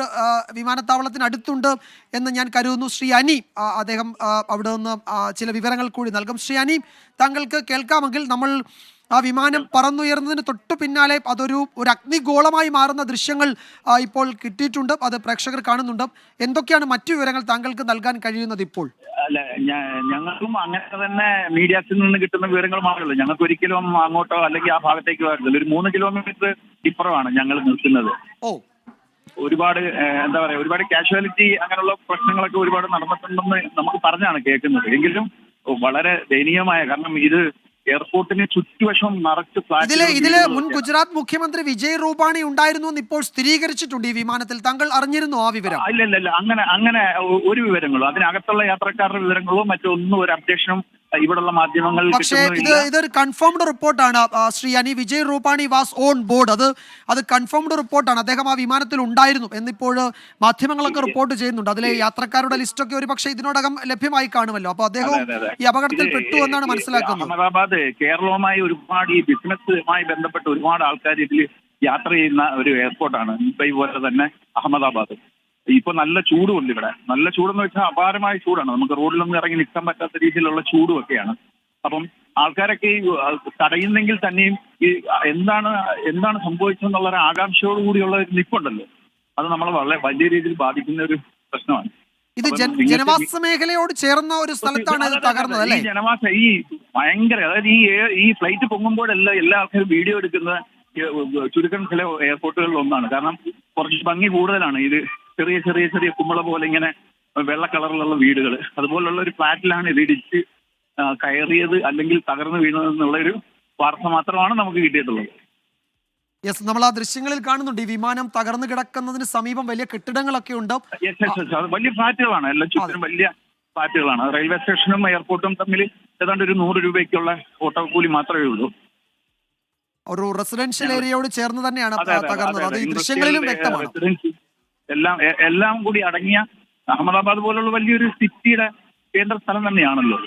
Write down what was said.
ആ, വിമാനത്താവളത്തിന് അടുത്തുണ്ട് എന്ന് ഞാൻ കരുതുന്നു. ശ്രീ അനി അദ്ദേഹം അവിടെ നിന്ന് ചില വിവരങ്ങൾ കൂടി നൽകും. ശ്രീ അനി താങ്കൾക്ക് കേൾക്കാമെങ്കിൽ നമ്മൾ ആ വിമാനം പറന്നുയർന്നതിന് തൊട്ടു പിന്നാലെ അതൊരു ഒരു അഗ്നിഗോളമായി മാറുന്ന ദൃശ്യങ്ങൾ ഇപ്പോൾ കിട്ടിയിട്ടുണ്ട്. അത് പ്രേക്ഷകർ കാണുന്നുണ്ട്. എന്തൊക്കെയാണ് മറ്റു വിവരങ്ങൾ താങ്കൾക്ക് നൽകാൻ കഴിയുന്നത് ഇപ്പോൾ? അല്ല ഞങ്ങൾക്കും അങ്ങനെ തന്നെ മീഡിയാസിൽ നിന്ന് കിട്ടുന്ന വിവരങ്ങൾ മാത്രമല്ല ഞങ്ങൾക്ക് ഒരിക്കലും അങ്ങോട്ടോ അല്ലെങ്കിൽ ആ ഭാഗത്തേക്ക് വരുന്നില്ല ഒരു മൂന്ന് കിലോമീറ്റർ ഇപ്പുറമാണ് ഞങ്ങൾ നിൽക്കുന്നത്. ഓ ഒരുപാട് എന്താ പറയാ ഒരുപാട് കാഷ്വാലിറ്റി അങ്ങനെയുള്ള പ്രശ്നങ്ങളൊക്കെ ഒരുപാട് നടന്നിട്ടുണ്ടെന്ന് നമുക്ക് പറഞ്ഞാണ് കേൾക്കുന്നത്. എങ്കിലും വളരെ ദയനീയമായ കാരണം ഇത് എയർപോർട്ടിന് ചുറ്റുവശം നിറച്ച് ഇതിൽ ഇതിൽ മുൻ ഗുജറാത്ത് മുഖ്യമന്ത്രി വിജയ് റൂപാണി ഉണ്ടായിരുന്നു എന്ന് ഇപ്പോൾ സ്ഥിരീകരിച്ചിട്ടുണ്ട് ഈ വിമാനത്തിൽ. താങ്കൾ അറിഞ്ഞിരുന്നു ആ വിവരം? ഇല്ല ഇല്ല അങ്ങനെ അങ്ങനെ ഒരു വിവരങ്ങളും അതിനകത്തുള്ള യാത്രക്കാരുടെ വിവരങ്ങളോ മറ്റൊന്നും ഒരു അപ്ഡേഷനും ഇവിടെയുള്ള മാധ്യമങ്ങൾ പക്ഷേ ഇത് ഇതൊരു കൺഫേംഡ് റിപ്പോർട്ടാണ്. ശ്രീ അനി Vijay Rupani was on board അത് അത് കൺഫേംഡ് റിപ്പോർട്ടാണ്. അദ്ദേഹം ആ വിമാനത്തിൽ ഉണ്ടായിരുന്നു എന്നിപ്പോൾ മാധ്യമങ്ങളൊക്കെ റിപ്പോർട്ട് ചെയ്യുന്നുണ്ട്. അതിലെ യാത്രക്കാരുടെ ലിസ്റ്റൊക്കെ ഒരു പക്ഷേ ഇതിനോടകം ലഭ്യമായി കാണുമല്ലോ. അപ്പൊ അദ്ദേഹം. ഈ അപകടത്തിൽ പെട്ടു എന്നാണ് മനസ്സിലാക്കുന്നത്. അഹമ്മദാബാദ് കേരളവുമായി ഒരുപാട് ഈ ബിസിനസ്സുമായി ബന്ധപ്പെട്ട് ഒരുപാട് ആൾക്കാർ ഇതിൽ യാത്ര ചെയ്യുന്ന ഒരു എയർപോർട്ടാണ് മുംബൈ പോലെ തന്നെ അഹമ്മദാബാദ്. ഇപ്പൊ നല്ല ചൂടുമുണ്ട് ഇവിടെ. നല്ല ചൂടെന്ന് വെച്ചാൽ അപാരമായ ചൂടാണ്. നമുക്ക് റോഡിലൊന്നും ഇറങ്ങി നിൽക്കാൻ പറ്റാത്ത രീതിയിലുള്ള ചൂടും ഒക്കെയാണ് അപ്പം ആൾക്കാരൊക്കെ ഈ തടയുന്നെങ്കിൽ തന്നെയും ഈ എന്താണ് എന്താണ് സംഭവിച്ചതെന്നുള്ള ഒരു ആകാംക്ഷയോടുകൂടിയുള്ള ഒരു നിൽപ്പുണ്ടല്ലോ അത് നമ്മളെ വളരെ വലിയ രീതിയിൽ ബാധിക്കുന്ന ഒരു പ്രശ്നമാണ്. ഇത് ജനവാസ മേഖലയോട് ചേർന്ന ഒരു സ്ഥലത്താണ് ഇത് തകർന്നത് അല്ലേ? ഈ ജനവാസ ഈ ഭയങ്കര അതായത് ഈ ഈ ഫ്ലൈറ്റ് പൊങ്ങുമ്പോഴെല്ലാം എല്ലാ ആൾക്കാരും വീഡിയോ എടുക്കുന്ന ചുരുക്കം ചില എയർപോർട്ടുകളിൽ ഒന്നാണ്. കാരണം കുറച്ച് ഭംഗി കൂടുതലാണ് ഇത്. ചെറിയ ചെറിയ ചെറിയ കുമ്മള പോലെ ഇങ്ങനെ വെള്ള കളറിലുള്ള വീടുകൾ അതുപോലുള്ള ഒരു ഫ്ലാറ്റിലാണ് ഇതിടിച്ച് ഇടിച്ച് കയറിയത് അല്ലെങ്കിൽ തകർന്നു വീണതെന്നുള്ള ഒരു വാർത്ത മാത്രമാണ് നമുക്ക് കിട്ടിയിട്ടുള്ളത്. യെസ് നമ്മൾ ആ ദൃശ്യങ്ങളിൽ കാണുന്നുണ്ട്. ഈ വിമാനം തകർന്നു കിടക്കുന്നതിന് സമീപം വലിയ കെട്ടിടങ്ങളൊക്കെ ഉണ്ട്. വലിയ ഫ്ലാറ്റുകളാണ്. എല്ലാ ചുറ്റിനും വലിയ ഫ്ലാറ്റുകളാണ്. റെയിൽവേ സ്റ്റേഷനും എയർപോർട്ടും തമ്മിൽ ഏതാണ്ട് ഒരു നൂറ് രൂപയ്ക്കുള്ള ഓട്ടോ കൂലി മാത്രമേ ഉള്ളൂ. ഒരു റെസിഡൻഷ്യൽ ഏരിയയോട് ചേർന്ന് തന്നെയാണ് തകർന്നത്. അത് ഈ ദൃശ്യങ്ങളിലും വ്യക്തമാണ്. എല്ലാം എല്ലാം കൂടി അടങ്ങിയ അഹമ്മദാബാദ് പോലുള്ള വലിയൊരു സിറ്റിയുടെ കേന്ദ്ര സ്ഥലം തന്നെയാണല്ലോ